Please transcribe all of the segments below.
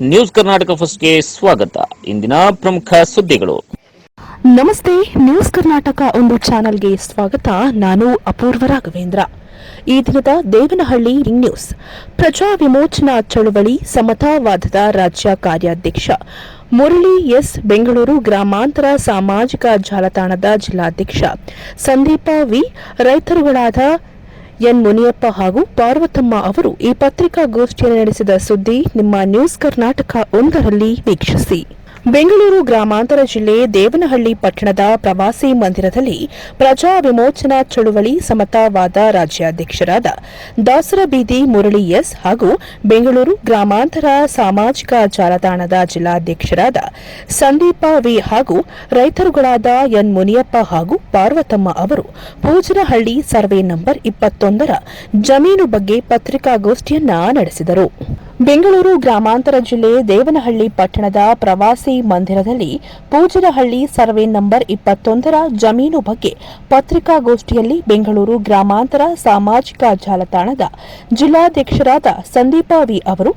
News Karnataka ಫಸ್ಟ್ಗೆ ಸ್ವಾಗತ. ಇಂದಿನ ಪ್ರಮುಖ ಸುದ್ದಿಗಳು. ನಮಸ್ತೆ, ನ್ಯೂಸ್ ಕರ್ನಾಟಕ ಒಂದು ಚಾನೆಲ್ಗೆ ಸ್ವಾಗತ. ನಾನು ಅಪೂರ್ವ ರಾಘವೇಂದ್ರ. ಈ ದಿನದ ದೇವನಹಳ್ಳಿ ನ್ಯೂಸ್. ಪ್ರಜಾ ವಿಮೋಚನಾ ಚಳುವಳಿ ಸಮತಾವಾದದ ರಾಜ್ಯ ಕಾರ್ಯಾಧ್ಯಕ್ಷ ಮುರಳಿ ಎಸ್ ಬೆಂಗಳೂರು ಗ್ರಾಮಾಂತರ ಸಾಮಾಜಿಕ ಜಾಲತಾಣದ ಜಿಲ್ಲಾಧ್ಯಕ್ಷ ಸಂದೀಪ ವಿ. ರೈತರುಗಳಾದ ಎನ್ ಮುನಿಯಪ್ಪ ಹಾಗೂ ಪಾರ್ವತಮ್ಮ ಅವರು ಈ ಪತ್ರಿಕಾಗೋಷ್ಠಿಯನ್ನು ನಡೆಸಿದ ಸುದ್ದಿ ನಿಮ್ಮ ನ್ಯೂಸ್ ಕರ್ನಾಟಕ ಒಂದರಲ್ಲಿ ವೀಕ್ಷಿಸಿ. ಬೆಂಗಳೂರು ಗ್ರಾಮಾಂತರ ಜಿಲ್ಲೆ ದೇವನಹಳ್ಳಿ ಪಟ್ಟಣದ ಪ್ರವಾಸಿ ಮಂದಿರದಲ್ಲಿ ಪ್ರಜಾ ವಿಮೋಚನಾ ಚಳುವಳಿ ಸಮತಾವಾದ ರಾಜ್ಯಾಧ್ಯಕ್ಷರಾದ ದಾಸರ ಬೀದಿ ಮುರಳಿ ಎಸ್ ಹಾಗೂ ಬೆಂಗಳೂರು ಗ್ರಾಮಾಂತರ ಸಾಮಾಜಿಕ ಜಾಲತಾಣದ ಜಿಲ್ಲಾಧ್ಯಕ್ಷರಾದ ಸಂದೀಪ ವಿ ಹಾಗೂ ರೈತರುಗಳಾದ ಎನ್ ಮುನಿಯಪ್ಪ ಹಾಗೂ ಪಾರ್ವತಮ್ಮ ಅವರು ಪೂಜನಹಳ್ಳಿ ಸರ್ವೆ ನಂಬರ್ ಇಪ್ಪತ್ತೊಂದರ ಜಮೀನು ಬಗ್ಗೆ ಪತ್ರಿಕಾಗೋಷ್ಠಿಯನ್ನ ನಡೆಸಿದರು. ಬೆಂಗಳೂರು ಗ್ರಾಮಾಂತರ ಜಿಲ್ಲೆ ದೇವನಹಳ್ಳಿ ಪಟ್ಟಣದ ಪ್ರವಾಸಿ ಮಂದಿರದಲ್ಲಿ ಪೂಜನಹಳ್ಳಿ ಸರ್ವೆ ನಂಬರ್ ಇಪ್ಪತ್ತೊಂದರ ಜಮೀನು ಬಗ್ಗೆ ಪತ್ರಿಕಾಗೋಷ್ಠಿಯಲ್ಲಿ ಬೆಂಗಳೂರು ಗ್ರಾಮಾಂತರ ಸಾಮಾಜಿಕ ಜಾಲತಾಣದ ಜಿಲ್ಲಾಧ್ಯಕ್ಷರಾದ ಸಂದೀಪ ವಿ ಅವರು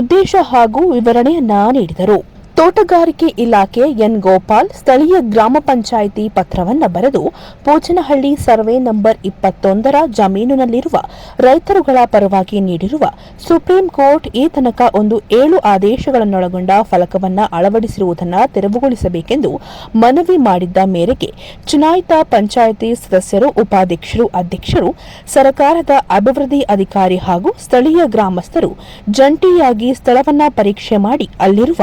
ಉದ್ದೇಶ ಹಾಗೂ ವಿವರಣೆಯನ್ನ ನೀಡಿದರು. ತೋಟಗಾರಿಕೆ ಇಲಾಖೆ ಎನ್ ಗೋಪಾಲ್ ಸ್ಥಳೀಯ ಗ್ರಾಮ ಪಂಚಾಯಿತಿ ಪತ್ರವನ್ನು ಬರೆದು, ಪೋಚನಹಳ್ಳಿ ಸರ್ವೆ ನಂಬರ್ ಇಪ್ಪತ್ತೊಂದರ ಜಮೀನಿನಲ್ಲಿರುವ ರೈತರುಗಳ ಪರವಾಗಿ ನೀಡಿರುವ ಸುಪ್ರೀಂ ಕೋರ್ಟ್ ಈ ತನಕ ಒಂದು ಏಳು ಆದೇಶಗಳನ್ನೊಳಗೊಂಡ ಫಲಕವನ್ನ ಅಳವಡಿಸಿರುವುದನ್ನು ತೆರವುಗೊಳಿಸಬೇಕೆಂದು ಮನವಿ ಮಾಡಿದ್ದ ಮೇರೆಗೆ ಚುನಾಯಿತ ಪಂಚಾಯಿತಿ ಸದಸ್ಯರು, ಉಪಾಧ್ಯಕ್ಷರು, ಅಧ್ಯಕ್ಷರು, ಸರ್ಕಾರದ ಅಭಿವೃದ್ಧಿ ಅಧಿಕಾರಿ ಹಾಗೂ ಸ್ಥಳೀಯ ಗ್ರಾಮಸ್ಥರು ಜಂಟಿಯಾಗಿ ಸ್ಥಳವನ್ನು ಪರೀಕ್ಷೆ ಮಾಡಿ ಅಲ್ಲಿರುವ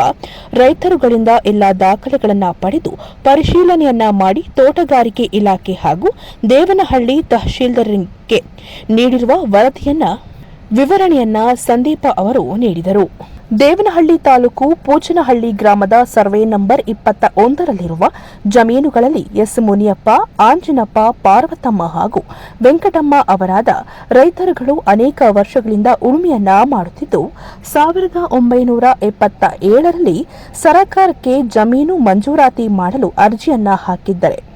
ರೈತರುಗಳಿಂದ ಎಲ್ಲ ದಾಖಲೆಗಳನ್ನು ಪಡೆದು ಪರಿಶೀಲನೆಯನ್ನ ಮಾಡಿ ತೋಟಗಾರಿಕೆ ಇಲಾಖೆ ಹಾಗೂ ದೇವನಹಳ್ಳಿ ತಹಶೀಲ್ದಾರರಿಗೆ ನೀಡಿರುವ ವರದಿಯನ್ನ ವಿವರಣೆಯನ್ನ ಸಂದೀಪ ಅವರು ನೀಡಿದರು. ದೇವನಹಳ್ಳಿ ತಾಲೂಕು ಪೂಚನಹಳ್ಳಿ ಗ್ರಾಮದ ಸರ್ವೆ ನಂಬರ್ ಇಪ್ಪತ್ತ ಒಂದರಲ್ಲಿರುವ ಜಮೀನುಗಳಲ್ಲಿ ಎಸ್ ಮುನಿಯಪ್ಪ, ಆಂಜನಪ್ಪ, ಪಾರ್ವತಮ್ಮ ಹಾಗೂ ವೆಂಕಟಮ್ಮ ಅವರಾದ ರೈತರುಗಳು ಅನೇಕ ವರ್ಷಗಳಿಂದ ಉಳುಮೆಯನ್ನ ಮಾಡುತ್ತಿದ್ದು, ಸಾವಿರದ ಒಂಬೈನೂರ ಎಪ್ಪತ್ತ ಏಳರಲ್ಲಿ ಸರಕಾರಕ್ಕೆ ಜಮೀನು ಮಂಜೂರಾತಿ ಮಾಡಲು ಅರ್ಜಿಯನ್ನ ಹಾಕಿದ್ದರೆ.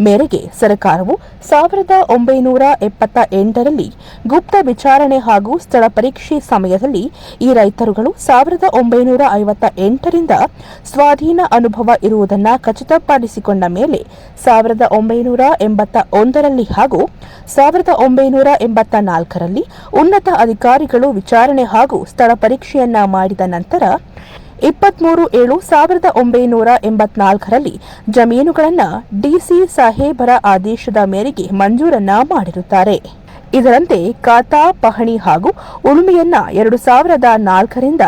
ಮೇರೆಗೆ ಸರ್ಕಾರವು ಸಾವಿರದ ಒಂಬೈನೂರ ಎಪ್ಪತ್ತ ಎಂಟರಲ್ಲಿ ಗುಪ್ತ ವಿಚಾರಣೆ ಹಾಗೂ ಸ್ಥಳ ಪರೀಕ್ಷೆ ಸಮಯದಲ್ಲಿ ಈ ರೈತರುಗಳು ಸಾವಿರದ ಒಂಬೈನೂರ ಐವತ್ತ ಎಂಟರಿಂದ ಸ್ವಾಧೀನ ಅನುಭವ ಇರುವುದನ್ನು ಖಚಿತಪಡಿಸಿಕೊಂಡ ಮೇಲೆ ಸಾವಿರದ ಒಂಬೈನೂರ ಎಂಬತ್ತ ಒಂದರಲ್ಲಿ ಹಾಗೂ ಸಾವಿರದ ಒಂಬೈನೂರ ಎಂಬತ್ತ ನಾಲ್ಕರಲ್ಲಿ ಉನ್ನತ ಅಧಿಕಾರಿಗಳು ವಿಚಾರಣೆ ಹಾಗೂ ಸ್ಥಳ ಪರೀಕ್ಷೆಯನ್ನ ಮಾಡಿದ ನಂತರ ಇಪ್ಪತ್ಮೂರು ಏಳು ಸಾವಿರದ ಒಂಬೈನೂರ ಎಂಬತ್ನಾಲ್ಕರಲ್ಲಿ ಜಮೀನುಗಳನ್ನು ಡಿಸಿ ಸಾಹೇಬರ ಆದೇಶದ ಮೇರೆಗೆ ಮಂಜೂರನ್ನ ಮಾಡಿರುತ್ತಾರೆ. ಇದರಂತೆ ಖಾತಾ, ಪಹಣಿ ಹಾಗೂ ಉಳುಮೆಯನ್ನ ಎರಡು ಸಾವಿರದ ನಾಲ್ಕರಿಂದ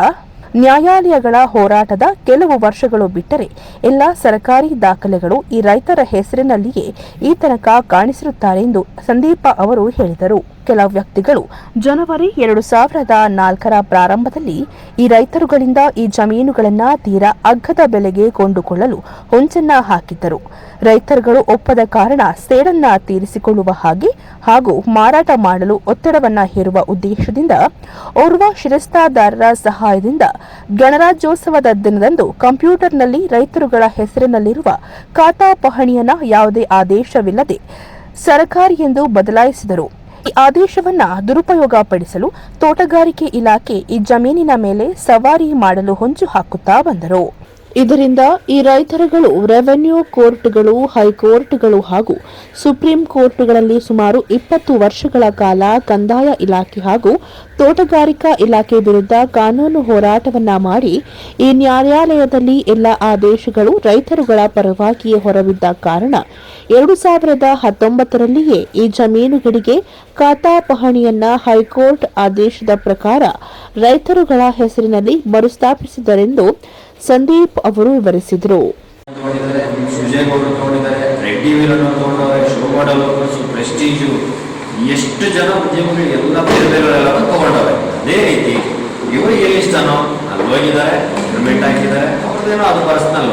ನ್ಯಾಯಾಲಯಗಳ ಹೋರಾಟದ ಕೆಲವು ವರ್ಷಗಳು ಬಿಟ್ಟರೆ ಎಲ್ಲ ಸರ್ಕಾರಿ ದಾಖಲೆಗಳು ಈ ರೈತರ ಹೆಸರಿನಲ್ಲಿಯೇ ಈ ತನಕ ಕಾಣಿಸಿರುತ್ತಾರೆ ಎಂದು ಸಂದೀಪ ಅವರು ಹೇಳಿದರು. ಕೆಲ ವ್ಯಕ್ತಿಗಳು ಜನವರಿ ಎರಡು ಸಾವಿರದ ನಾಲ್ಕರ ಪ್ರಾರಂಭದಲ್ಲಿ ಈ ರೈತರುಗಳಿಂದ ಈ ಜಮೀನುಗಳನ್ನು ತೀರಾ ಅಗ್ಗದ ಬೆಲೆಗೆ ಕೊಂಡುಕೊಳ್ಳಲು ಹೊಂಚನ್ನ ಹಾಕಿದ್ದರು. ರೈತರುಗಳು ಒಪ್ಪದ ಕಾರಣ ಸೇಡನ್ನ ತೀರಿಸಿಕೊಳ್ಳುವ ಹಾಗೆ ಹಾಗೂ ಮಾರಾಟ ಮಾಡಲು ಒತ್ತಡವನ್ನ ಹೇರುವ ಉದ್ದೇಶದಿಂದ ಓರ್ವ ಶಿರಸ್ತಾದಾರರ ಸಹಾಯದಿಂದ ಗಣರಾಜ್ಯೋತ್ಸವದ ದಿನದಂದು ಕಂಪ್ಯೂಟರ್ನಲ್ಲಿ ರೈತರುಗಳ ಹೆಸರಿನಲ್ಲಿರುವ ಖಾತಾ ಪಹಣಿಯನ್ನ ಯಾವುದೇ ಆದೇಶವಿಲ್ಲದೆ ಸರಕಾರಿ ಎಂದು ಬದಲಾಯಿಸಿದರು. ಈ ಆದೇಶವನ್ನ ದುರುಪಯೋಗಪಡಿಸಲು ತೋಟಗಾರಿಕೆ ಇಲಾಖೆ ಈ ಜಮೀನಿನ ಮೇಲೆ ಸವಾರಿ ಮಾಡಲು ಹೊಂಚು ಹಾಕುತ್ತಾ ಬಂದರು. ಇದರಿಂದ ಈ ರೈತರುಗಳು ರೆವೆನ್ಯೂ ಕೋರ್ಟ್ಗಳು, ಹೈಕೋರ್ಟ್ಗಳು ಹಾಗೂ ಸುಪ್ರೀಂ ಕೋರ್ಟ್ಗಳಲ್ಲಿ ಸುಮಾರು ಇಪ್ಪತ್ತು ವರ್ಷಗಳ ಕಾಲ ಕಂದಾಯ ಇಲಾಖೆ ಹಾಗೂ ತೋಟಗಾರಿಕಾ ಇಲಾಖೆ ವಿರುದ್ಧ ಕಾನೂನು ಹೋರಾಟವನ್ನ ಮಾಡಿ ಈ ನ್ಯಾಯಾಲಯದಲ್ಲಿ ಎಲ್ಲ ಆದೇಶಗಳು ರೈತರುಗಳ ಪರವಾಗಿಯೇ ಹೊರಬಿದ್ದ ಕಾರಣ ಎರಡು ಸಾವಿರದ ಹತ್ತೊಂಬತ್ತರಲ್ಲಿಯೇ ಈ ಜಮೀನುಗಳಿಗೆ ಖಾತಾ ಪಹಣಿಯನ್ನ ಹೈಕೋರ್ಟ್ ಆದೇಶದ ಪ್ರಕಾರ ರೈತರುಗಳ ಹೆಸರಿನಲ್ಲಿ ಮರುಸ್ಥಾಪಿಸಿದರೆಂದು ಸಂದೀಪ್ ಅವರು ವಿವರಿಸಿದರು. ಎಷ್ಟು ಜನ ಉದ್ಯಮಿಗಳು ಎಲ್ಲ ಬೇರೆ ಬೇರೆಗಳೆಲ್ಲ ತಗೊಂಡವೆ ಅದೇ ರೀತಿ ಇವರು ಎಲ್ಲಿ ಇಷ್ಟನೋ ಅಲ್ಲಿ ಹೋಗಿದ್ದಾರೆ ಪೇಮೆಂಟ್ ಹಾಕಿದ್ದಾರೆ, ಅವ್ರದ್ದೇನೋ ಅದು ಪರ್ಸ್ನಲ್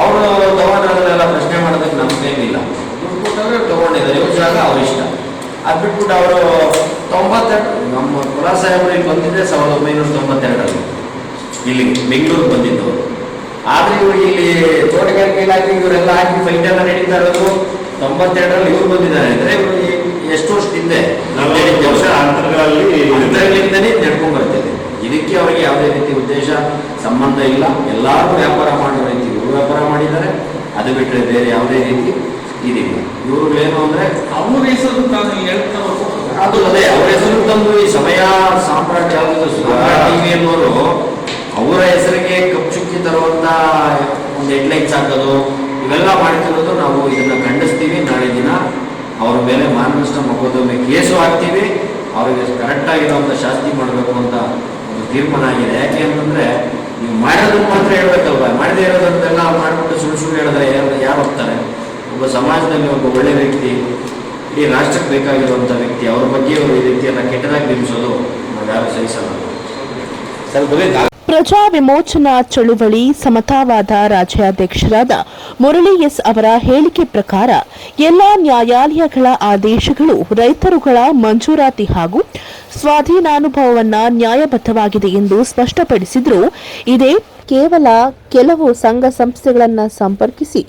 ಅವರು ತಗೊಂಡಿರೋದನ್ನೆಲ್ಲ ಪ್ರಶ್ನೆ ಮಾಡೋದಕ್ಕೆ ನಮ್ಗೇನಿಲ್ಲ. ದುಡ್ಡು ಕೊಟ್ಟವ್ರೆ ತಗೊಂಡಿದ್ದಾರೆ, ಇವ್ರ ಜಾಗ ಅವ್ರ ಇಷ್ಟ. ಅದು ಬಿಟ್ಬಿಟ್ಟು ಅವರು ತೊಂಬತ್ತೆರಡು, ನಮ್ಮ ಕುಲಾ ಸಾಹೇಬರು ಇಲ್ಲಿ ಬಂದಿದ್ದೆ ಸಾವಿರದ ಒಂಬೈನೂರ ತೊಂಬತ್ತೆರಡರಲ್ಲಿ. ಇಲ್ಲಿ ಬೆಂಗಳೂರು ಬಂದಿದ್ದವರು ಆದ್ರೆ ಇವರು ಇಲ್ಲಿ ತೋಟಗಾರಿಕೆ ಇಲಾಖೆ ಇವರೆಲ್ಲ ಹಾಕಿ ಫೈಟ್ ಎಲ್ಲ ನಡೀತಾ ಇರೋದು ತೊಂಬತ್ತೆರಡರಲ್ಲಿ ಇವರು ಬಂದಿದ್ದಾರೆ. ಅಂದ್ರೆ ಇವರು ಎಷ್ಟು ವರ್ಷ ಹಿಂದೆ ನಡ್ಕೊಂಡು ಅಂತರಗಳಿಂದನೇ ಬರ್ತಿದೆ. ಇದಕ್ಕೆ ಅವರಿಗೆ ಯಾವುದೇ ರೀತಿ ಉದ್ದೇಶ ಸಂಬಂಧ ಇಲ್ಲ. ಎಲ್ಲರೂ ವ್ಯಾಪಾರ ಮಾಡೋ ರೀತಿ ಇವರು ವ್ಯಾಪಾರ ಮಾಡಿದ್ದಾರೆ. ಅದು ಬಿಟ್ಟರೆ ಬೇರೆ ಯಾವುದೇ ರೀತಿ ಇದಿಲ್ಲ. ಏನು ಅಂದ್ರೆ ಅವ್ರ ಹೆಸರು ತಾನು ಅದು ಅದೇ ಅವ್ರ ಹೆಸರು ತಂದು ಈ ಸಮಯ ಸಾಮ್ರಾಜ್ಯ ಟಿವಿ ಅನ್ನೋರು ಅವರ ಹೆಸರಿಗೆ ಕಪ್ಪುಚುಕ್ಕಿ ತರುವಂತ ಒಂದು ಹೆಡ್ಲೈನ್ಸ್ ಹಾಕೋದು, ಇವೆಲ್ಲ ಮಾಡ್ತಿರೋದು ನಾವು ಇದನ್ನ ಖಂಡಿಸ್ತೀವಿ. ನಾಳೆ ದಿನ ಅವ್ರ ಮೇಲೆ ಮಾನನಷ್ಟ ಮಗೋದೊಮ್ಮೆ ಕೇಸು ಹಾಕ್ತೀವಿ. ಅವರಿಗೆ ಕರೆಕ್ಟ್ ಆಗಿರುವಂತ ಶಾಸ್ತಿ ಮಾಡಬೇಕು ಅಂತ ಒಂದು ತೀರ್ಮಾನ ಆಗಿದೆ. ಯಾಕೆ ಅಂತಂದ್ರೆ ನೀವು ಮಾಡೋದನ್ನ ಮಾತ್ರ ಹೇಳ್ಬೇಕಲ್ವ? ಮಾಡದೇ ಇರೋದಂತೆಲ್ಲ ಮಾಡ್ಬಿಟ್ಟು ಸುಳ್ಳು ಸುಳ್ಳು ಹೇಳಿದ್ರೆ ಯಾರು ಯಾರು ಹೋಗ್ತಾರೆ ಒಬ್ಬ ಸಮಾಜದಲ್ಲಿ ಒಬ್ಬ ಒಳ್ಳೆ ವ್ಯಕ್ತಿ, ಇಡೀ ರಾಷ್ಟ್ರಕ್ಕೆ ಬೇಕಾಗಿರುವಂಥ ವ್ಯಕ್ತಿ, ಅವ್ರ ಬಗ್ಗೆ ಅವರು ಈ ರೀತಿಯೆಲ್ಲ ಕೆಟ್ಟದಾಗಿ ನಿಮಿಸೋದು ನಾವು ಯಾರು ಸಹಿಸಲ್ಲ ಪ್ರಜಾ ವಿಮೋಚನಾ ಚಳುವಳಿ ಸಮತಾವಾದ ರಾಜ್ಯಾಧ್ಯಕ್ಷರಾದ ಮುರಳಿ ಎಸ್ ಅವರ ಹೇಳಿಕೆ ಪ್ರಕಾರ, ಎಲ್ಲಾ ನ್ಯಾಯಾಲಯಗಳ ಆದೇಶಗಳು ರೈತರುಗಳ ಮಂಜೂರಾತಿ ಹಾಗೂ ಸ್ವಾಧೀನಾನುಭವವನ್ನು ನ್ಯಾಯಬದ್ಧವಾಗಿದೆ ಎಂದು ಸ್ಪಷ್ಟಪಡಿಸಿದ್ರು. ಇದೇ ಕೇವಲ ಕೆಲವು ಸಂಘ ಸಂಸ್ಥೆಗಳನ್ನು ಸಂಪರ್ಕಿಸಿ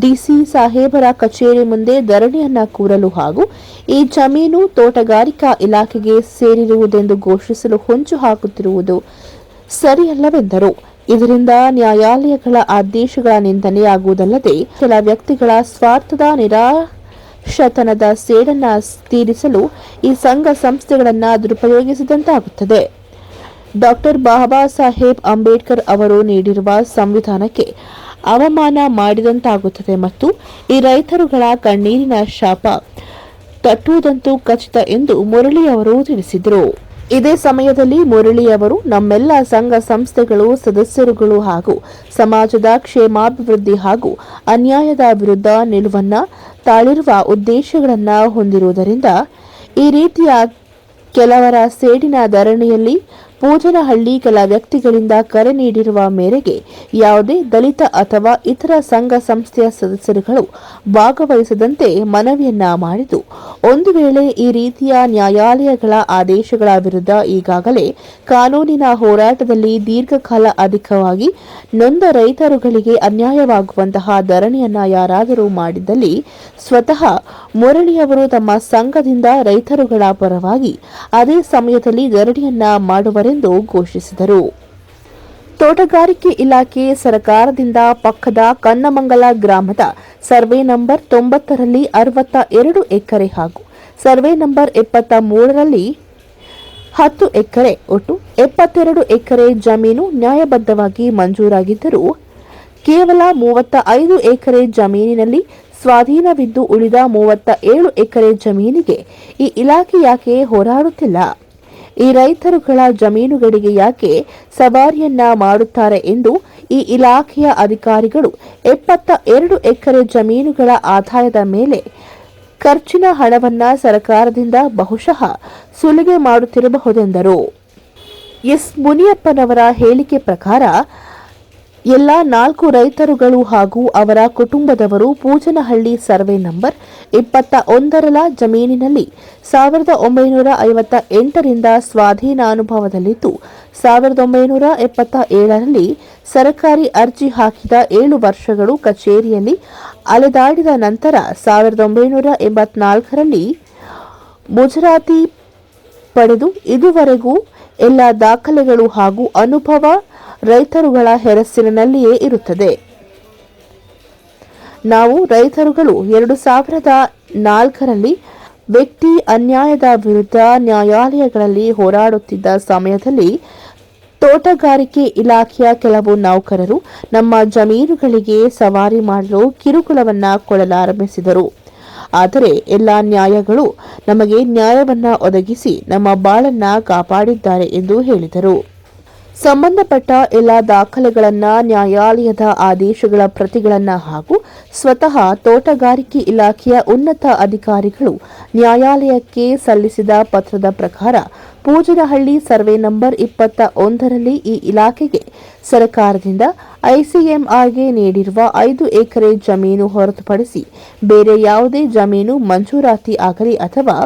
ಡಿಸಿ ಸಾಹೇಬರ ಕಚೇರಿ ಮುಂದೆ ಧರಣಿಯನ್ನ ಕೂರಲು ಹಾಗೂ ಈ ಜಮೀನು ತೋಟಗಾರಿಕಾ ಇಲಾಖೆಗೆ ಸೇರಿರುವುದೆಂದು ಘೋಷಿಸಲು ಹೊಂಚು ಹಾಕುತ್ತಿರುವುದು ಸರಿಯಲ್ಲವೆಂದರು. ಇದರಿಂದ ನ್ಯಾಯಾಲಯಗಳ ಆದೇಶಗಳ ನಿಂದನೆಯಾಗುವುದಲ್ಲದೆ ಕೆಲ ವ್ಯಕ್ತಿಗಳ ಸ್ವಾರ್ಥದ ನಿರಾಶತನದ ಸೇಡನ್ನ ತೀರಿಸಲು ಈ ಸಂಘ ಸಂಸ್ಥೆಗಳನ್ನು ದುರುಪಯೋಗಿಸಿದಂತಾಗುತ್ತದೆ. ಡಾಕ್ಟರ್ ಬಾಬಾ ಸಾಹೇಬ್ ಅಂಬೇಡ್ಕರ್ ಅವರು ನೀಡಿರುವ ಸಂವಿಧಾನಕ್ಕೆ ಅವಮಾನ ಮಾಡಿದಂತಾಗುತ್ತದೆ ಮತ್ತು ಈ ರೈತರುಗಳ ಕಣ್ಣೀರಿನ ಶಾಪ ತಟ್ಟುವುದಂತೂ ಖಚಿತ ಎಂದು ಮುರಳಿ ಅವರು ತಿಳಿಸಿದರು. ಇದೇ ಸಮಯದಲ್ಲಿ ಮುರಳಿ ಅವರು ನಮ್ಮೆಲ್ಲ ಸಂಘ ಸಂಸ್ಥೆಗಳು, ಸದಸ್ಯರುಗಳು ಹಾಗೂ ಸಮಾಜದ ಕ್ಷೇಮಾಭಿವೃದ್ಧಿ ಹಾಗೂ ಅನ್ಯಾಯದ ವಿರುದ್ಧ ನಿಲುವನ್ನ ತಾಳಿರುವ ಉದ್ದೇಶಗಳನ್ನ ಹೊಂದಿರುವುದರಿಂದ ಈ ರೀತಿಯ ಕೆಲವರ ಸೇಡಿನ ಧರಣಿಯಲ್ಲಿ ಪೂಜನಹಳ್ಳಿ ಕೆಲ ವ್ಯಕ್ತಿಗಳಿಂದ ಕರೆ ನೀಡಿರುವ ಮೇರೆಗೆ ಯಾವುದೇ ದಲಿತ ಅಥವಾ ಇತರ ಸಂಘ ಸಂಸ್ಥೆಯ ಸದಸ್ಯರುಗಳು ಭಾಗವಹಿಸದಂತೆ ಮನವಿಯನ್ನ ಮಾಡಿದ್ದು, ಒಂದು ವೇಳೆ ಈ ರೀತಿಯ ನ್ಯಾಯಾಲಯಗಳ ಆದೇಶಗಳ ವಿರುದ್ಧ ಈಗಾಗಲೇ ಕಾನೂನಿನ ಹೋರಾಟದಲ್ಲಿ ದೀರ್ಘಕಾಲ ಅಧಿಕವಾಗಿ ನೊಂದ ರೈತರುಗಳಿಗೆ ಅನ್ಯಾಯವಾಗುವಂತಹ ಧರಣಿಯನ್ನ ಯಾರಾದರೂ ಮಾಡಿದ್ದಲ್ಲಿ ಸ್ವತಃ ಮುರಳಿಯವರು ತಮ್ಮ ಸಂಘದಿಂದ ರೈತರುಗಳ ಪರವಾಗಿ ಅದೇ ಸಮಯದಲ್ಲಿ ಧರಣಿಯನ್ನ ಮಾಡುವರೆಂದು ಘೋಷಿಸಿದರು. ತೋಟಗಾರಿಕೆ ಇಲಾಖೆ ಸರ್ಕಾರದಿಂದ ಪಕ್ಕದ ಕನ್ನಮಂಗಲ ಗ್ರಾಮದ ಸರ್ವೆ ನಂಬರ್ ತೊಂಬತ್ತರಲ್ಲಿ ಅರವತ್ತ ಎರಡು ಎಕರೆ ಹಾಗೂ ಸರ್ವೆ ನಂಬರ್ ಎಪ್ಪತ್ತ ಮೂರರಲ್ಲಿ ಹತ್ತು ಎಕರೆ ಒಟ್ಟು ಎಪ್ಪತ್ತೆರಡು ಎಕರೆ ಜಮೀನು ನ್ಯಾಯಬದ್ಧವಾಗಿ ಮಂಜೂರಾಗಿದ್ದರೂ ಕೇವಲ ಮೂವತ್ತ ಐದು ಎಕರೆ ಜಮೀನಿನಲ್ಲಿ ಸ್ವಾಧೀನವಿದ್ದು ಉಳಿದ ಮೂವತ್ತ ಏಳು ಎಕರೆ ಜಮೀನಿಗೆ ಈ ಇಲಾಖೆ ಯಾಕೆ ಹೋರಾಡುತ್ತಿಲ್ಲ? ಈ ರೈತರುಗಳ ಜಮೀನುಗಳಿಗೆ ಯಾಕೆ ಸವಾರಿಯನ್ನ ಮಾಡುತ್ತಾರೆ ಎಂದು ಈ ಇಲಾಖೆಯ ಅಧಿಕಾರಿಗಳು ಎಪ್ಪತ್ತ ಎರಡು ಎಕರೆ ಜಮೀನುಗಳ ಆದಾಯದ ಮೇಲೆ ಖರ್ಚಿನ ಹಣವನ್ನ ಸರ್ಕಾರದಿಂದ ಬಹುಶಃ ಸುಲಿಗೆ ಮಾಡುತ್ತಿರಬಹುದೆಂದರು. ಎಸ್ ಮುನಿಯಪ್ಪನವರ ಹೇಳಿಕೆ ಪ್ರಕಾರ ಎಲ್ಲ ನಾಲ್ಕು ರೈತರುಗಳು ಹಾಗೂ ಅವರ ಕುಟುಂಬದವರು ಪೂಜನಹಳ್ಳಿ ಸರ್ವೆ ನಂಬರ್ ಇಪ್ಪತ್ತ ಒಂದರಲ ಜಮೀನಿನಲ್ಲಿ ಸಾವಿರದ ಒಂಬೈನೂರ ಐವತ್ತ ಎಂಟರಿಂದ ಸ್ವಾಧೀನಾನುಭವದಲ್ಲಿದ್ದು, ಸಾವಿರದ ಒಂಬೈನೂರ ಎಪ್ಪತ್ತ ಏಳರಲ್ಲಿ ಸರ್ಕಾರಿ ಅರ್ಜಿ ಹಾಕಿದ ಏಳು ವರ್ಷಗಳು ಕಚೇರಿಯಲ್ಲಿ ಅಲೆದಾಡಿದ ನಂತರ ಸಾವಿರದ ಒಂಬೈನೂರ ಎಂಬತ್ನಾಲ್ಕರಲ್ಲಿ ಮುಜರಾತಿ ಪಡೆದು ಇದುವರೆಗೂ ಎಲ್ಲ ದಾಖಲೆಗಳು ಹಾಗೂ ಅನುಭವ ರೈತರುಗಳ ಹೆರಸಿನಲ್ಲಿಯೇ ಇರುತ್ತದೆ. ನಾವು ರೈತರುಗಳು ಎರಡು ಸಾವಿರದ ನಾಲ್ಕರಲ್ಲಿ ವ್ಯಕ್ತಿ ಅನ್ಯಾಯದ ವಿರುದ್ಧ ನ್ಯಾಯಾಲಯಗಳಲ್ಲಿ ಹೋರಾಡುತ್ತಿದ್ದ ಸಮಯದಲ್ಲಿ ತೋಟಗಾರಿಕೆ ಇಲಾಖೆಯ ಕೆಲವು ನೌಕರರು ನಮ್ಮ ಜಮೀನುಗಳಿಗೆ ಸವಾರಿ ಮಾಡಲು ಕಿರುಕುಳವನ್ನ ಕೊಡಲಾರಂಭಿಸಿದರು. ಆದರೆ ಎಲ್ಲ ನ್ಯಾಯಗಳು ನಮಗೆ ನ್ಯಾಯವನ್ನ ಒದಗಿಸಿ ನಮ್ಮ ಬಾಳನ್ನ ಕಾಪಾಡಿದ್ದಾರೆ ಎಂದು ಹೇಳಿದರು. ಸಂಬಂಧಪಟ್ಟ ಎಲ್ಲ ದಾಖಲೆಗಳನ್ನು, ನ್ಯಾಯಾಲಯದ ಆದೇಶಗಳ ಪ್ರತಿಗಳನ್ನು ಹಾಗೂ ಸ್ವತಃ ತೋಟಗಾರಿಕೆ ಇಲಾಖೆಯ ಉನ್ನತ ಅಧಿಕಾರಿಗಳು ನ್ಯಾಯಾಲಯಕ್ಕೆ ಸಲ್ಲಿಸಿದ ಪತ್ರದ ಪ್ರಕಾರ ಪೂಜನಹಳ್ಳಿ ಸರ್ವೆ ನಂಬರ್ ಇಪ್ಪತ್ತ ಒಂದರಲ್ಲಿ ಈ ಇಲಾಖೆಗೆ ಸರ್ಕಾರದಿಂದ ಐಸಿಎಂಆರ್ಗೆ ನೀಡಿರುವ ಐದು ಎಕರೆ ಜಮೀನು ಹೊರತುಪಡಿಸಿ ಬೇರೆ ಯಾವುದೇ ಜಮೀನು ಮಂಜೂರಾತಿ ಆಗಲಿ ಅಥವಾ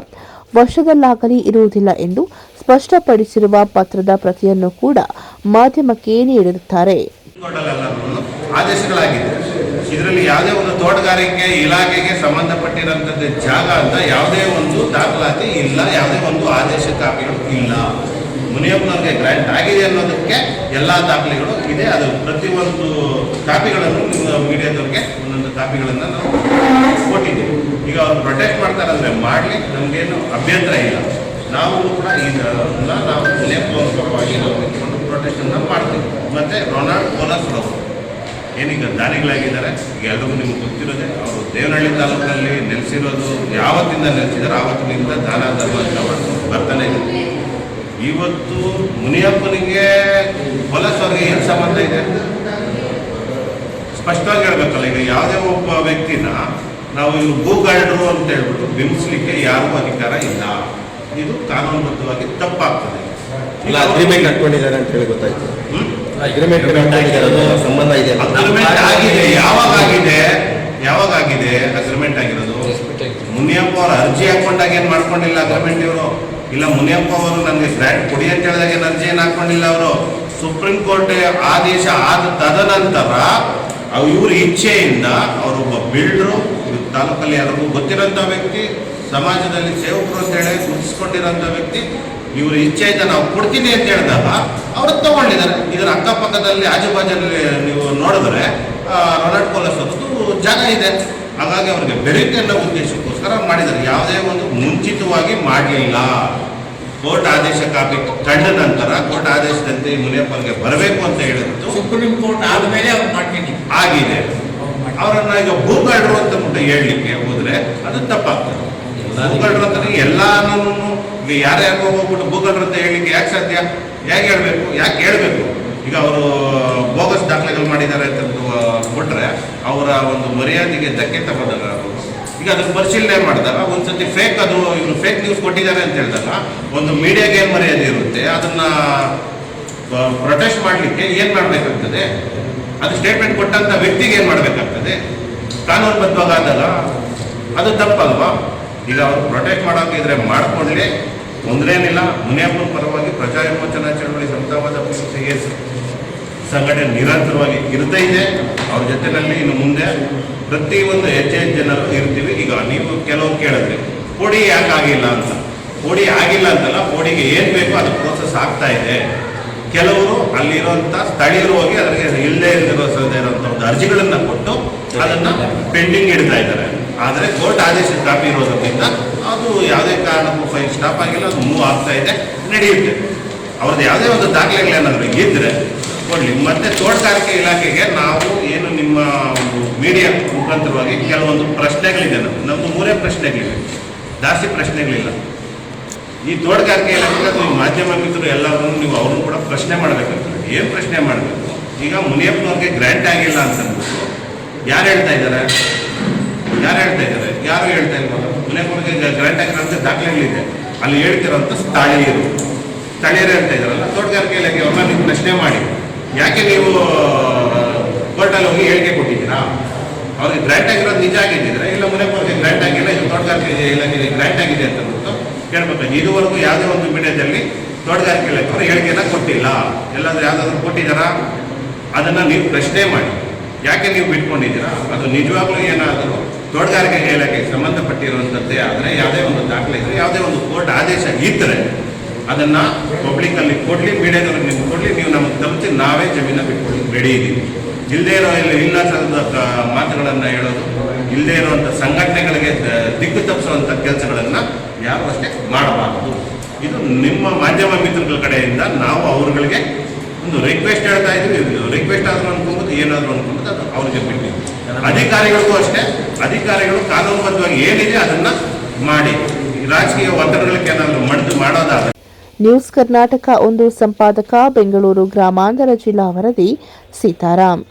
ವಶದಲ್ಲಾಗಲಿ ಇರುವುದಿಲ್ಲ ಎಂದು ಸ್ಪಷ್ಟಪಡಿಸಿರುವ ಪತ್ರದ ಪ್ರತಿಯನ್ನು ಕೂಡ ಮಾಧ್ಯಮಕ್ಕೆ ನೀಡಿರುತ್ತಾರೆ. ಆದೇಶಗಳಾಗಿದೆ ಇದರಲ್ಲಿ ಯಾವುದೇ ಒಂದು ತೋಟಗಾರಿಕೆ ಇಲಾಖೆಗೆ ಸಂಬಂಧಪಟ್ಟಿರೋಂಥದ್ದು ಜಾಗ ಅಂತ ಯಾವುದೇ ಒಂದು ದಾಖಲಾತಿ ಇಲ್ಲ, ಯಾವುದೇ ಒಂದು ಆದೇಶ ಕಾಪಿಗಳು ಇಲ್ಲ. ಮುನಿಯಪ್ಪನವ್ರಿಗೆ ಗ್ರ್ಯಾಂಟ್ ಆಗಿದೆ ಅನ್ನೋದಕ್ಕೆ ಎಲ್ಲ ದಾಖಲೆಗಳು ಇದೆ. ಅದು ಪ್ರತಿಯೊಂದು ಕಾಪಿಗಳನ್ನು ಮೀಡಿಯಾದವ್ರಿಗೆ ಒಂದೊಂದು ಕಾಪಿಗಳನ್ನು ನಾವು ಈಗ ಅವ್ರು ಪ್ರೊಟೆಕ್ಟ್ ಮಾಡ್ತಾರಂದ್ರೆ ಮಾಡಲಿ ನಮಗೇನು ಅಭ್ಯಂತರ ಇಲ್ಲ. ನಾವು ಕೂಡ ಇದನ್ನ ನಾವು ಮುನಿಯಪ್ಪನವ್ರ ಪರವಾಗಿ ನಾವು ನಿಂತ್ಕೊಂಡು ಮಾಡ್ತೀವಿ. ಮತ್ತು ರೊನಾಲ್ಡ್ ಕೋಲಸ್ ಅವರು ಏನೀಗ ದಾನಿಗಳಾಗಿದ್ದಾರೆ, ಈಗ ಎಲ್ರಿಗೂ ನಿಮ್ಗೆ ಗೊತ್ತಿರೋದೆ, ಅವರು ದೇವನಹಳ್ಳಿ ತಾಲೂಕಿನಲ್ಲಿ ನೆಲೆಸಿರೋದು, ಯಾವತ್ತಿಂದ ನೆಲೆಸಿದ್ದಾರೆ, ಆವತ್ತಿನಿಂದ ದಾನ, ಧರ್ಮ ಅಂತ ಬರ್ತಾನೆ ಇವತ್ತು ಮುನಿಯಪ್ಪನಿಗೆ ಪೊಲೀಸ್ ಅವ್ರಿಗೆ ಏನು ಸಂಬಂಧ ಇದೆ? ಸ್ಪಷ್ಟವಾಗಿ ಹೇಳ್ಬೇಕಲ್ಲ, ಈಗ ಯಾವುದೇ ಒಬ್ಬ ವ್ಯಕ್ತಿನ ನಾವು ಇವರು ಭೂ ಗಾರ್ಡರು ಅಂತ ಹೇಳ್ಬಿಟ್ಟು ಬಿಂಬಿಸ್ಲಿಕ್ಕೆ ಯಾರಿಗೂ ಅಧಿಕಾರ ಇಲ್ಲ. ಇದು ಕಾನೂನುಬದ್ಧವಾಗಿ ತಪ್ಪಾಗ್ತದೆ. ಇಲ್ಲ ಅಗ್ರಿಮೆಂಟ್ ಹಾಕೊಂಡಿದ್ದಾರೆ ಅಂತ ಹೇಳಿ ಗೊತ್ತಾಯ್ತು? ಅಗ್ರಿಮೆಂಟ್ ಸಂಬಂಧ ಇದೆ. ಅಗ್ರಿಮೆಂಟ್ ಆಗಿದೆ. ಯಾವಾಗ ಆಗಿದೆ? ಯಾವಾಗ ಆಗಿದೆ ಅಗ್ರಿಮೆಂಟ್ ಆಗಿರೋದು? ಮುನಿಯಪ್ಪ ಅವರು ಅರ್ಜಿ ಹಾಕೊಂಡಾಗ ಏನ್ ಮಾಡ್ಕೊಂಡಿಲ್ಲ ಅಗ್ರಿಮೆಂಟ್ ಇವರು? ಇಲ್ಲ ಮುನಿಯಪ್ಪ ಅವರು ನನಗೆ ಗ್ರಾಂಟ್ ಕೊಡಿ ಅಂತ ಹೇಳಿದಾಗ ಏನು ಅರ್ಜಿ ಏನು ಹಾಕೊಂಡಿಲ್ಲ ಅವರು? ಸುಪ್ರೀಂ ಕೋರ್ಟ್ ಆದೇಶ ಆದ ತದನಂತರ ನಂತರ ಇವ್ರ ಇಚ್ಛೆಯಿಂದ ಅವರೊಬ್ಬ ಬಿಲ್ಡರು ತಾಲೂಕಲ್ಲಿ ಯಾರಿಗೂ ಗೊತ್ತಿರೋಂಥ ವ್ಯಕ್ತಿ ಸಮಾಜದಲ್ಲಿ ಸೇವಕರು ಅಂತ ಹೇಳಿ ಗುರುತಿಸ್ಕೊಂಡಿರೋಂಥ ವ್ಯಕ್ತಿ ಇಚ್ಛೆ ಇದ್ದ ನಾವು ಕೊಡ್ತೀನಿ ಅಂತ ಹೇಳಿದಾಗ ಅವರು ತಗೊಂಡಿದ್ದಾರೆ. ಇದರ ಅಕ್ಕಪಕ್ಕದಲ್ಲಿ ಆಜುಬಾಜಲ್ಲಿ ನೀವು ನೋಡಿದ್ರೆ ರೊನಾಲ್ಡ್ ಕೋಲಸ್ ಅವ್ರದ್ದು ಜಾಗ ಇದೆ. ಹಾಗಾಗಿ ಅವರಿಗೆ ಬೆರಕೆ ಅನ್ನೋ ಉದ್ದೇಶಕ್ಕೋಸ್ಕರ ಮಾಡಿದ್ದಾರೆ. ಯಾವುದೇ ಒಂದು ಮುಂಚಿತವಾಗಿ ಮಾಡಲಿಲ್ಲ ಕೋರ್ಟ್ ಆದೇಶ ಕಾಪಿ ಕಂಡ ನಂತರ ಕೋರ್ಟ್ ಆದೇಶದಂತೆ ಮುನಿಯಪ್ಪನಿಗೆ ಬರಬೇಕು ಅಂತ ಹೇಳಿದ್ದು ಸುಪ್ರೀಂ ಕೋರ್ಟ್ ಆದ್ಮೇಲೆ ಆಗಿದೆ. ಅವರನ್ನ ಈಗ ಭೂಗಾಡರು ಅಂತ ಮುಂದೆ ಹೇಳಲಿಕ್ಕೆ ಹೋದ್ರೆ ಅದು ತಪ್ಪಾಗ್ತದೆ. ಭೂಗಾಡರು ಅಂತ ಎಲ್ಲಾನು ಈಗ ಯಾರ್ಯಾರು ಹೋಗ್ಬಿಟ್ಟು ಭೂಗಾಡರು ಅಂತ ಹೇಳಲಿಕ್ಕೆ ಯಾಕೆ ಸಾಧ್ಯ? ಯಾಕೆ ಹೇಳ್ಬೇಕು? ಯಾಕೆ ಹೇಳ್ಬೇಕು? ಈಗ ಅವರು ಬೋಗಸ್ ದಾಖಲೆಗಳು ಮಾಡಿದ್ದಾರೆ ಅಂತ ಕೊಟ್ಟರೆ ಅವರ ಒಂದು ಮರ್ಯಾದೆಗೆ ಧಕ್ಕೆ ತಗೊಂಡಾಗ ಈಗ ಅದನ್ನು ಪರಿಶೀಲನೆ ಮಾಡಿದಾಗ ಒಂದ್ಸತಿ ಫೇಕ್ ಅದು, ಇವರು ಫೇಕ್ ನ್ಯೂಸ್ ಕೊಟ್ಟಿದ್ದಾರೆ ಅಂತ ಹೇಳಿದಾಗ ಒಂದು ಮೀಡಿಯಾಗೆ ಏನು ಮರ್ಯಾದೆ ಇರುತ್ತೆ. ಅದನ್ನ ಪ್ರೊಟೆಸ್ಟ್ ಮಾಡಲಿಕ್ಕೆ ಏನು ಮಾಡಬೇಕಾಗ್ತದೆ? ಅದು ಸ್ಟೇಟ್ಮೆಂಟ್ ಕೊಟ್ಟಂತ ವ್ಯಕ್ತಿಗೆ ಏನು ಮಾಡಬೇಕಾಗ್ತದೆ? ಕಾನೂನುಬದ್ಧವಾದಾಗ ಅದು ತಪ್ಪಲ್ವಾ? ಈಗ ಅವರು ಪ್ರೊಟೆಕ್ಟ್ ಮಾಡೋಕಿದ್ರೆ ಮಾಡಿಕೊಂಡ್ರೆ ತೊಂದರೇನಿಲ್ಲ ಮುನಿಯಪ್ಪನ ಪರವಾಗಿ ಪ್ರಜಾ ವಿಮೋಚನಾ ಚಳವಳಿ ಸಮತಾವಾದ ಎಸ್ ಸಂಘಟನೆ ನಿರಂತರವಾಗಿ ಇರ್ತಾ ಇದೆ. ಅವ್ರ ಜೊತೆನಲ್ಲಿ ಇನ್ನು ಮುಂದೆ ಪ್ರತಿಯೊಂದು ಹೆಚ್ಚು ಹೆಚ್ಚು ಜನರು ಇರ್ತೀವಿ. ಈಗ ನೀವು ಕೆಲವು ಕೇಳಿದ್ರಿ, ಕೋಡಿ ಯಾಕೆ ಆಗಿಲ್ಲ ಅಂತ? ಕೋಡಿ ಆಗಿಲ್ಲ ಅಂತಲ್ಲ ಪೋಡಿಗೆ ಏನು ಬೇಕೋ ಅದು ಪ್ರೋಸೆಸ್ ಆಗ್ತಾ ಇದೆ. ಕೆಲವರು ಅಲ್ಲಿರುವಂಥ ಸ್ಥಳೀಯರು ಹೋಗಿ ಅದಕ್ಕೆ ಇಲ್ಲದೆ ಇರುವಂಥ ಒಂದು ಅರ್ಜಿಗಳನ್ನು ಕೊಟ್ಟು ಅದನ್ನ ಪೆಂಡಿಂಗ್ ಇಡ್ತಾ ಇದ್ದಾರೆ. ಆದರೆ ಕೋರ್ಟ್ ಆದೇಶ ಕಾಪಿ ಇರೋದ್ರಿಂದ ಅದು ಯಾವುದೇ ಕಾರಣಕ್ಕೂ ಫೈಲ್ ಸ್ಟಾಪ್ ಆಗಿಲ್ಲ, ಅದು ಮೂವ್ ಆಗ್ತಾ ಇದೆ, ನಡೆಯುತ್ತೆ. ಅವ್ರದ್ದು ಯಾವುದೇ ಒಂದು ದಾಖಲೆಗಳೇನಾದರೂ ಇದ್ದರೆ ಕೊಡಲಿ. ಮತ್ತೆ ತೋಟಗಾರಿಕೆ ಇಲಾಖೆಗೆ ನಾವು ಏನು ನಿಮ್ಮ ಒಂದು ಮೀಡಿಯಾ ಮುಖಾಂತರವಾಗಿ ಕೆಲವೊಂದು ಪ್ರಶ್ನೆಗಳಿದೆ. ನಮ್ಮ ಮೂರೇ ಪ್ರಶ್ನೆಗಳಿವೆ. ಜಾಸ್ತಿ ಪ್ರಶ್ನೆಗಳಿಲ್ಲ. ಈ ತೋಟಗಾರಿಕೆ ಇಲಾಖೆಗೆ ನೀವು ಮಾಧ್ಯಮ ಮಿತ್ರರು ಎಲ್ಲರೂ ನೀವು ಅವ್ರನ್ನು ಕೂಡ ಪ್ರಶ್ನೆ ಮಾಡಬೇಕಂತ ಏನು ಪ್ರಶ್ನೆ ಮಾಡಬೇಕು? ಈಗ ಮುನಿಯಪ್ಪನವ್ರಿಗೆ ಗ್ರ್ಯಾಂಟ್ ಆಗಿಲ್ಲ ಅಂತ ಅಂದ್ಬಿಟ್ಟು ಯಾರು ಹೇಳ್ತಾ ಇದ್ದಾರೆ ಯಾರು ಹೇಳ್ತಾ ಇದ್ದಾರೆ ಯಾರು ಹೇಳ್ತಾ ಇಲ್ವಲ್ಲ ಮುನಿಯಪ್ಪನಿಗೆ ಗ್ರ್ಯಾಂಟ್ ಆಗಿರೋಂಥ ದಾಖಲೆಗಳಿದೆ. ಅಲ್ಲಿ ಹೇಳ್ತಿರೋಂಥ ಸ್ಥಳೀಯರು. ಸ್ಥಳೀಯರು ಹೇಳ್ತಾ ಇದ್ದಾರಲ್ಲ ತೋಟಗಾರಿಕೆ ಇಲಾಖೆ ಅವ್ರನ್ನ ನೀವು ಪ್ರಶ್ನೆ ಮಾಡಿ. ಯಾಕೆ ನೀವು ಕೋರ್ಟಲ್ಲಿ ಹೋಗಿ ಹೇಳಿಕೆ ಕೊಟ್ಟಿದ್ದೀರಾ? ಅವ್ರಿಗೆ ಗ್ರ್ಯಾಂಟ್ ಆಗಿರೋದು ನಿಜ ಆಗಿದ್ದಿದ್ರೆ ಇಲ್ಲ ಮುನಿಯಪ್ಪನಿಗೆ ಗ್ರ್ಯಾಂಟ್ ಆಗಿಲ್ಲ ಇದು ತೋಟಗಾರಿಕೆ ಇಲಾಖೆಗೆ ಗ್ರ್ಯಾಂಟ್ ಆಗಿದೆ ಅಂತ ಅಂದ್ಬಿಟ್ಟು ಕೇಳ್ಬೇಕು. ಇದುವರೆಗೂ ಯಾವುದೇ ಒಂದು ಮೀಡಿಯಾದಲ್ಲಿ ತೋಟಗಾರಿಕೆ ಇಲಾಖೆ ಅವರು ಹೇಳಿಕೆನ ಕೊಟ್ಟಿಲ್ಲ. ಎಲ್ಲಾದರೂ ಯಾವುದಾದ್ರೂ ಕೊಟ್ಟಿದ್ದಾರಾ? ಅದನ್ನು ನೀವು ಪ್ರಶ್ನೆ ಮಾಡಿ. ಯಾಕೆ ನೀವು ಬಿಟ್ಕೊಂಡಿದ್ದೀರಾ? ಅದು ನಿಜವಾಗ್ಲೂ ಏನಾದರೂ ತೋಟಗಾರಿಕೆ ಇಲಾಖೆಗೆ ಸಂಬಂಧಪಟ್ಟಿರುವಂಥದ್ದೇ ಆದರೆ ಯಾವುದೇ ಒಂದು ದಾಖಲೆ ಇದ್ದರೆ ಯಾವುದೇ ಒಂದು ಕೋರ್ಟ್ ಆದೇಶ ಇದ್ದರೆ ಅದನ್ನು ಪಬ್ಲಿಕ್ಕಲ್ಲಿ ಕೊಡಲಿ, ಮೀಡಿಯಾದವ್ರಿಗೆ ನಿಮ್ಗೆ ಕೊಡಲಿ, ನೀವು ನಮಗೆ ತಲುಪಿಸಿ ನಾವೇ ಜಮೀನ ಬಿಟ್ಕೊಳ್ಳಿ ರೆಡಿ ಇದ್ದೀವಿ. ಇಲ್ಲದೇ ಇರೋ ಇಲ್ಲಿ ಇಲ್ಲ ಸಲ್ಲದ ಮಾತುಗಳನ್ನು ಹೇಳೋದು ಇಲ್ಲದೇ ಇರುವಂಥ ಸಂಘಟನೆಗಳಿಗೆ ದಿಕ್ಕು ತಪ್ಪಿಸುವಂಥ ಕೆಲಸಗಳನ್ನು ಯಾರು ಅಷ್ಟೇ ಮಾಡಬಾರದು. ಇದು ನಿಮ್ಮ ಮಾಧ್ಯಮ ಮಿತ್ರಗಳ ಕಡೆಯಿಂದ ನಾವು ಅವರುಗಳಿಗೆ ಒಂದು ರಿಕ್ವೆಸ್ಟ್ ಹೇಳ್ತಾ ಇದ್ವಿ ರಿಕ್ವೆಸ್ಟ್ ಆದ್ರೂ ಅನ್ಕೊಂಬೋದು, ಏನಾದರೂ ಅನ್ಕೊಂಬೋದು, ಅದು ಅವ್ರಿಗೆ ಬಿಟ್ಟಿದ್ವಿ ಅಧಿಕಾರಿಗಳಿಗೂ ಅಷ್ಟೇ, ಅಧಿಕಾರಿಗಳು ಕಾನೂನುಬದ್ಧವಾಗಿ ಏನಿದೆ ಅದನ್ನ ಮಾಡಿ. ರಾಜಕೀಯ ಒತ್ತಡಗಳಿಗೆ ಏನಾದರೂ ಮಡಿದು ಮಾಡೋದಾದರೆ. ನ್ಯೂಸ್ ಕರ್ನಾಟಕ ಒಂದು ಸಂಪಾದಕ, ಬೆಂಗಳೂರು ಗ್ರಾಮಾಂತರ ಜಿಲ್ಲಾ ವರದಿ, ಸೀತಾರಾಮ್.